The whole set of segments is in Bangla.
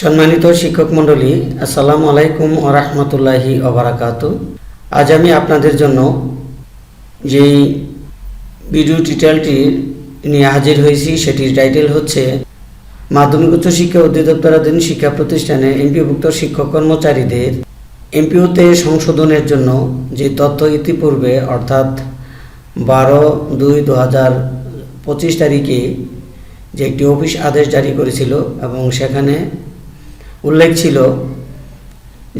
সম্মানিত শিক্ষক মণ্ডলী, আসসালামু আলাইকুম ও রহমতুল্লাহি অবরাকাত আজ আমি আপনাদের জন্য যেই ভিডিও টিউটোরিয়ালটি নিয়ে হাজির হয়েছি, সেটির টাইটেল হচ্ছে মাধ্যমিক উচ্চ শিক্ষা অধিদপ্তরাধীন শিক্ষা প্রতিষ্ঠানে এমপিভুক্ত শিক্ষক কর্মচারীদের এমপিওতে সংশোধনের জন্য যে তথ্য ইতিপূর্বে, অর্থাৎ বারো দুই দু হাজার পঁচিশ তারিখে যে একটি অফিস আদেশ জারি করেছিল এবং সেখানে উল্লেখ ছিল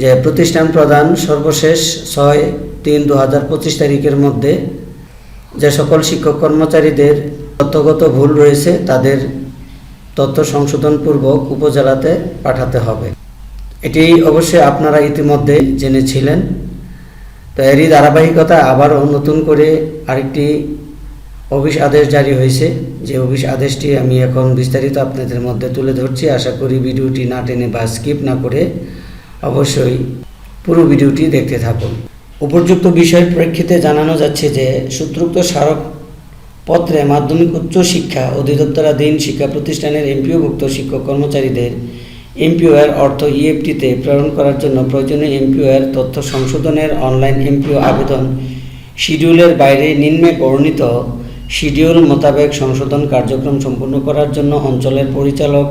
যে প্রতিষ্ঠান প্রদান সর্বশেষ ছয় তিন দু হাজার পঁচিশ তারিখের মধ্যে যে সকল শিক্ষক কর্মচারীদের তথ্যগত ভুল রয়েছে, তাদের তথ্য সংশোধনপূর্বক উপজেলাতে পাঠাতে হবে। এটি অবশ্যই আপনারা ইতিমধ্যে জেনেছিলেন। তো এরই ধারাবাহিকতা আবারও নতুন করে আরেকটি অফিস আদেশ জারি হয়েছে। যে অফিস আদেশটি আমি এখন বিস্তারিত আপনাদের মধ্যে তুলে ধরছি। আশা করি ভিডিওটি না টেনে বা স্কিপ না করে অবশ্যই পুরো ভিডিওটি দেখতে থাকুন। উপযুক্ত বিষয়ের প্রেক্ষিতে জানানো যাচ্ছে যে, সূত্রুক্ত স্মারক পত্রে মাধ্যমিক উচ্চ শিক্ষা অধিদপ্তরাধীন শিক্ষা প্রতিষ্ঠানের এমপিওভুক্ত শিক্ষক কর্মচারীদের এমপিও এর অর্থ ইএফটিতে প্রেরণ করার জন্য প্রয়োজনীয় এমপিও এর তথ্য সংশোধনের অনলাইন এমপিও আবেদন শিডিউলের বাইরে নিম্নে বর্ণিত শিডিউল মোতাবেক সংশোধন কার্যক্রম সম্পন্ন করার জন্য অঞ্চলের পরিচালক,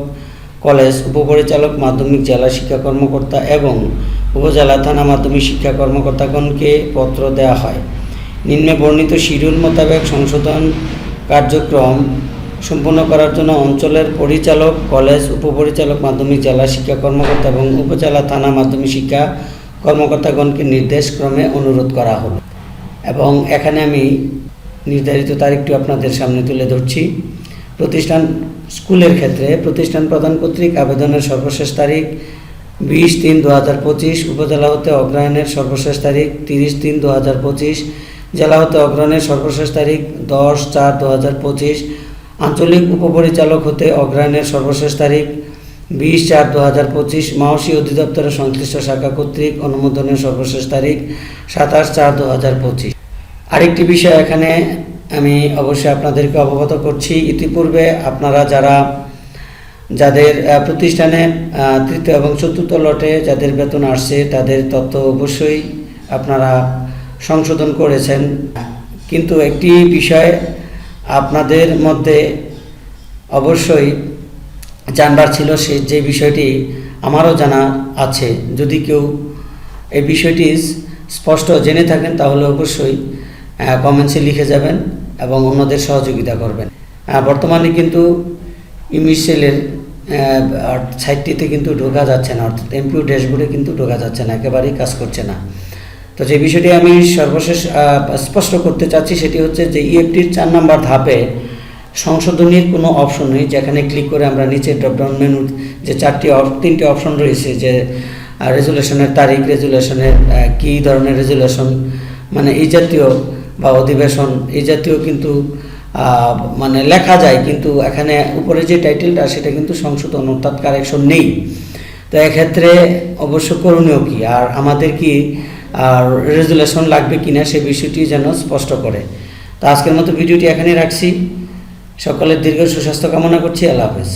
কলেজ উপপরিচালক, মাধ্যমিক জেলা শিক্ষা কর্মকর্তা এবং উপজেলা থানা মাধ্যমিক শিক্ষা কর্মকর্তাগণকে পত্র দেওয়া হয়। নিম্নে বর্ণিত শিডিউল মোতাবেক সংশোধন কার্যক্রম সম্পন্ন করার জন্য অঞ্চলের পরিচালক, কলেজ উপপরিচালক, মাধ্যমিক জেলা শিক্ষা কর্মকর্তা এবং উপজেলা থানা মাধ্যমিক শিক্ষা কর্মকর্তাগণকে নির্দেশক্রমে অনুরোধ করা হলো। এবং এখানে আমি নির্ধারিত তারিখটি আপনাদের সামনে তুলে ধরছি। প্রতিষ্ঠান স্কুলের ক্ষেত্রে প্রতিষ্ঠান প্রদান কর্তৃক আবেদনের সর্বশেষ তারিখ বিশ তিন দু হাজার পঁচিশ, উপজেলা হতে অগ্রহায়ণের সর্বশেষ তারিখ তিরিশ তিন দু হাজার পঁচিশ, জেলা হতে অগ্রহায়ণের সর্বশেষ তারিখ দশ চার দু হাজার পঁচিশ, আঞ্চলিক উপপরিচালক হতে অগ্রহায়ণের সর্বশেষ তারিখ বিশ চার দু হাজার পঁচিশ, মাওসী অধিদপ্তরের সংশ্লিষ্ট শাখা কর্তৃক অনুমোদনের সর্বশেষ তারিখ সাতাশ চার দু হাজার পঁচিশ। আরেকটি বিষয় এখানে আমি অবশ্যই আপনাদেরকে অবগত করছি। ইতিপূর্বে আপনারা যারা যাদের প্রতিষ্ঠানে তৃতীয় এবং চতুর্থ লটে যাদের বেতন আসছে, তাদের তথ্য অবশ্যই আপনারা সংশোধন করেছেন। কিন্তু একটি বিষয় আপনাদের মধ্যে অবশ্যই জানবার ছিল, সে যে বিষয়টি আমারও জানা আছে। যদি কেউ এই বিষয়টি স্পষ্ট জেনে থাকেন, তাহলে অবশ্যই কমেন্টসে লিখে যাবেন এবং অন্যদের সহযোগিতা করবেন। বর্তমানে কিন্তু ইমিসেলের সাইটটিতে কিন্তু ঢোকা যাচ্ছে না, অর্থাৎ এমপিউ ড্যাশবোর্ডে কিন্তু ঢোকা যাচ্ছে না, একেবারেই কাজ করছে না। তো যে বিষয়টি আমি সর্বশেষ স্পষ্ট করতে চাচ্ছি সেটি হচ্ছে যে ইএফটির চার নাম্বার ধাপে সংশোধনীর কোনো অপশন নেই, যেখানে ক্লিক করে আমরা নিচে ড্রপডাউন মেনুর যে চারটি তিনটি অপশন রয়েছে, যে রেজুলেশনের তারিখ রেজুলেশনের কী ধরনের রেজুলেশন মানে এই জাতীয় বা অধিবেশন, এই জাতীয় কিন্তু মানে লেখা যায়, কিন্তু এখানে উপরে যে টাইটেলটা, সেটা কিন্তু সংশোধন, অর্থাৎ কারেকশন নেই। তো এক্ষেত্রে অবশ্য করণীয় কি? আর আমাদের কি, আর রেজুলেশন লাগবে কিনা, সে বিষয়টি যেন স্পষ্ট করে। তো আজকের মতো ভিডিওটি এখানে রাখছি। সকলের দীর্ঘ সুস্বাস্থ্য কামনা করছি। আল্লাহ হাফেজ।